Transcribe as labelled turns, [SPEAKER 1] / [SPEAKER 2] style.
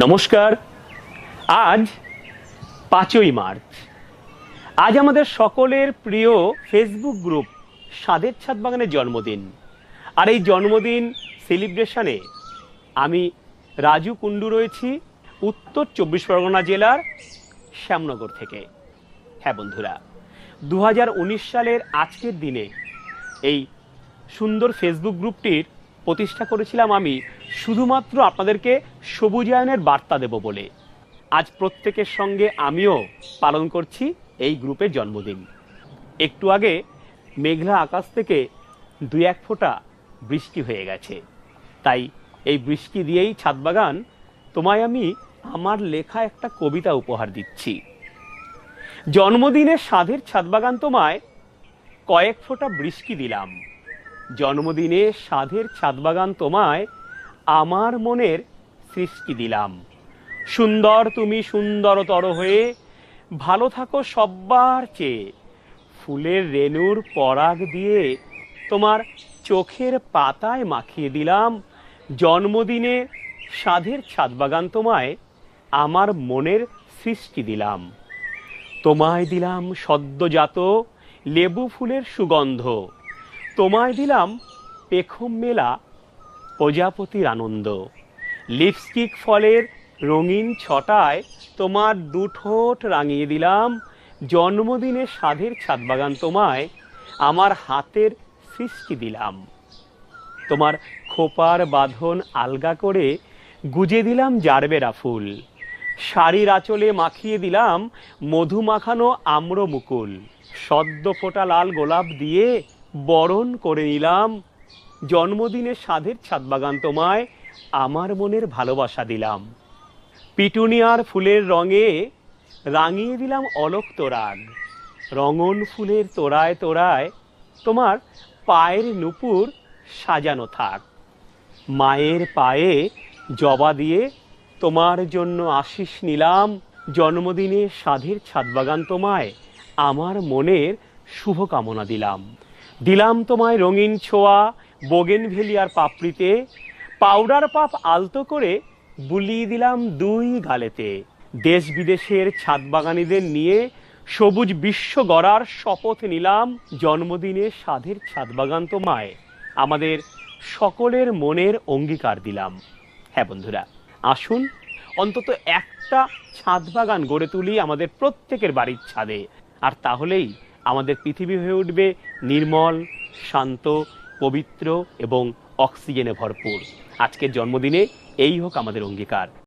[SPEAKER 1] নমস্কার। আজ পাঁচই মার্চ। আজ আমাদের সকলের প্রিয় ফেসবুক গ্রুপ সাদের ছাদ বাগানের জন্মদিন। আর এই জন্মদিন সেলিব্রেশনে আমি রাজু কুণ্ডু রয়েছি, উত্তর চব্বিশ পরগনা জেলার শ্যামনগর থেকে। হ্যাঁ বন্ধুরা দু হাজার উনিশ সালের আজকের দিনে এই সুন্দর ফেসবুক গ্রুপটির প্রতিষ্ঠা করেছিলাম আমি, শুধুমাত্র আপনাদেরকে সবুজায়নের বার্তা দেব বলে। আজ প্রত্যেকের সঙ্গে আমিও পালন করছি এই গ্রুপের জন্মদিন। একটু আগে মেঘলা আকাশ থেকে দুই এক ফোঁটা বৃষ্টি হয়ে গেছে। তাই এই বৃষ্টি দিয়েই ছাদ বাগান, তোমায় আমি আমার লেখা একটা কবিতা উপহার দিচ্ছি। জন্মদিনে সাধের ছাদ বাগান তোমায় কয়েক ফোঁটা বৃষ্টি দিলাম। জন্মদিনে সাধের ছাদবাগান তোমায় আমার মনের সৃষ্টি দিলাম। সুন্দর তুমি সুন্দরতর হয়ে ভালো থাকো সব্বার চেয়ে। ফুলের রেণুর পরাগ দিয়ে তোমার চোখের পাতায় মাখিয়ে দিলাম। জন্মদিনে সাধের ছাদবাগান তোমায় আমার মনের সৃষ্টি দিলাম। তোমায় দিলাম সদ্যজাত লেবু ফুলের সুগন্ধ। তোমায় দিলাম পেখম মেলা, প্রজাপতির আনন্দ। লিপস্টিক ফলের রঙিন ছটায় তোমার দুঠোঁট রাঙিয়ে দিলাম জন্মদিনে সাধের ছাদবাগান তোমায় আমার হাতের সৃষ্টি দিলাম। তোমার খোপার বাঁধন আলগা করে গুজে দিলাম জারবেরা ফুল। শাড়ির আঁচলে মাখিয়ে দিলাম মধু মাখানো আম্র মুকুল সদ্য ফোটা লাল গোলাপ দিয়ে বরণ করে নিলাম। জন্মদিনে সাধের ছাদবাগান তোমায় আমার মনের ভালোবাসা দিলাম। পিটুনিয়ার ফুলের রঙে রাঙিয়ে দিলাম অলোক তোরাগ রঙন ফুলের তোড়ায় তোড়ায় তোমার পায়ের নুপুর সাজানো থাক। মায়ের পায়ে জবা দিয়ে তোমার জন্য আশিস নিলাম। জন্মদিনে সাধের ছাদবাগান তোমায় আমার মনের শুভকামনা দিলাম। দিলাম তোমায় রঙিন ছোঁয়া, বোগেন ভেলিয়ার পাপড়িতে, পাউডার পাপ আলতো করে বুলিয়ে দিলাম দুই গালেতে। দেশ বিদেশের ছাদবাগানিদের নিয়ে সবুজ বিশ্ব গড়ার শপথ নিলাম জন্মদিনে সাধের ছাদ ছাদবাগান তোমায়। আমাদের সকলের মনের অঙ্গীকার দিলাম। হ্যাঁ বন্ধুরা, আসুন অন্তত একটা ছাদ বাগান গড়ে তুলি আমাদের প্রত্যেকের বাড়ির ছাদে। আর তাহলেই আমাদের পৃথিবী হয়ে উঠবে নির্মল, শান্ত, পবিত্র এবং অক্সিজেনে ভরপুর। আজকের জন্মদিনে এই হোক আমাদের অঙ্গীকার।